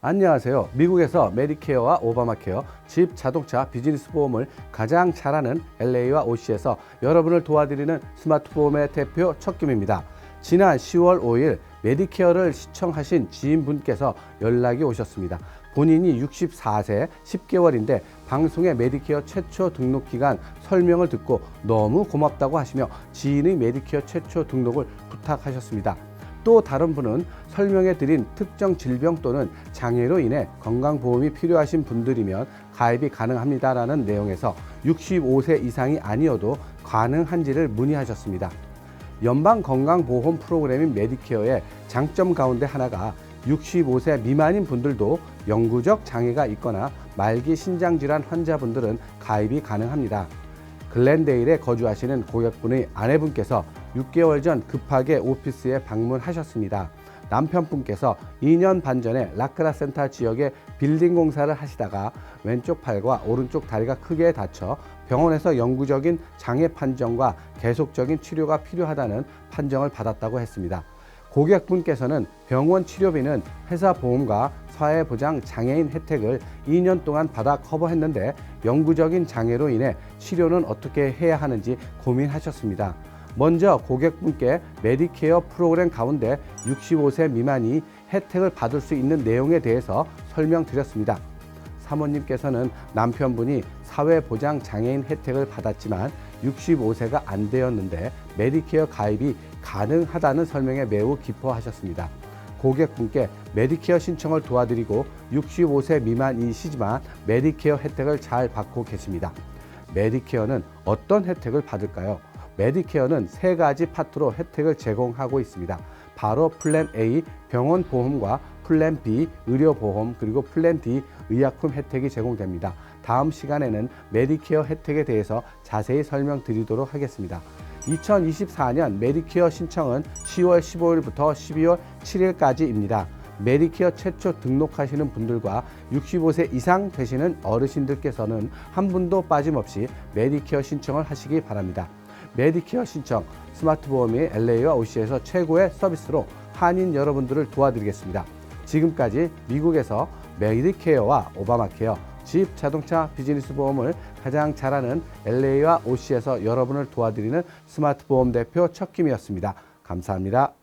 안녕하세요. 미국에서 메디케어와 오바마케어, 집, 자동차, 비즈니스 보험을 가장 잘하는 LA와 OC에서 여러분을 도와드리는 스마트 보험의 대표 척김입니다. 지난 10월 5일 메디케어를 시청하신 지인분께서 연락이 오셨습니다. 본인이 64세 10개월인데 방송에 메디케어 최초 등록 기간 설명을 듣고 너무 고맙다고 하시며 지인의 메디케어 최초 등록을 부탁하셨습니다. 또 다른 분은 설명해 드린 특정 질병 또는 장애로 인해 건강보험이 필요하신 분들이면 가입이 가능합니다라는 내용에서 65세 이상이 아니어도 가능한지를 문의하셨습니다. 연방 건강보험 프로그램인 메디케어의 장점 가운데 하나가 65세 미만인 분들도 영구적 장애가 있거나 말기 신장질환 환자분들은 가입이 가능합니다. 글렌데일에 거주하시는 고객분의 아내분께서 6개월 전 급하게 오피스에 방문하셨습니다. 남편분께서 2년 반 전에 라크라 센터 지역에 빌딩 공사를 하시다가 왼쪽 팔과 오른쪽 다리가 크게 다쳐 병원에서 영구적인 장애 판정과 계속적인 치료가 필요하다는 판정을 받았다고 했습니다. 고객분께서는 병원 치료비는 회사 보험과 사회보장 장애인 혜택을 2년 동안 받아 커버했는데 영구적인 장애로 인해 치료는 어떻게 해야 하는지 고민하셨습니다. 먼저 고객분께 메디케어 프로그램 가운데 65세 미만이 혜택을 받을 수 있는 내용에 대해서 설명드렸습니다. 사모님께서는 남편분이 사회보장 장애인 혜택을 받았지만 65세가 안 되었는데 메디케어 가입이 가능하다는 설명에 매우 기뻐하셨습니다. 고객분께 메디케어 신청을 도와드리고 65세 미만이시지만 메디케어 혜택을 잘 받고 계십니다. 메디케어는 어떤 혜택을 받을까요? 메디케어는 세 가지 파트로 혜택을 제공하고 있습니다. 바로 플랜 A 병원 보험과 플랜 B 의료 보험 그리고 플랜 D 의약품 혜택이 제공됩니다. 다음 시간에는 메디케어 혜택에 대해서 자세히 설명드리도록 하겠습니다. 2024년 메디케어 신청은 10월 15일부터 12월 7일까지입니다. 메디케어 최초 등록하시는 분들과 65세 이상 되시는 어르신들께서는 한 분도 빠짐없이 메디케어 신청을 하시기 바랍니다. 메디케어 신청 스마트 보험이 LA와 OC에서 최고의 서비스로 한인 여러분들을 도와드리겠습니다. 지금까지 미국에서 메디케어와 오바마케어, 집, 자동차, 비즈니스 보험을 가장 잘하는 LA와 OC에서 여러분을 도와드리는 스마트 보험 대표 척김이었습니다. 감사합니다.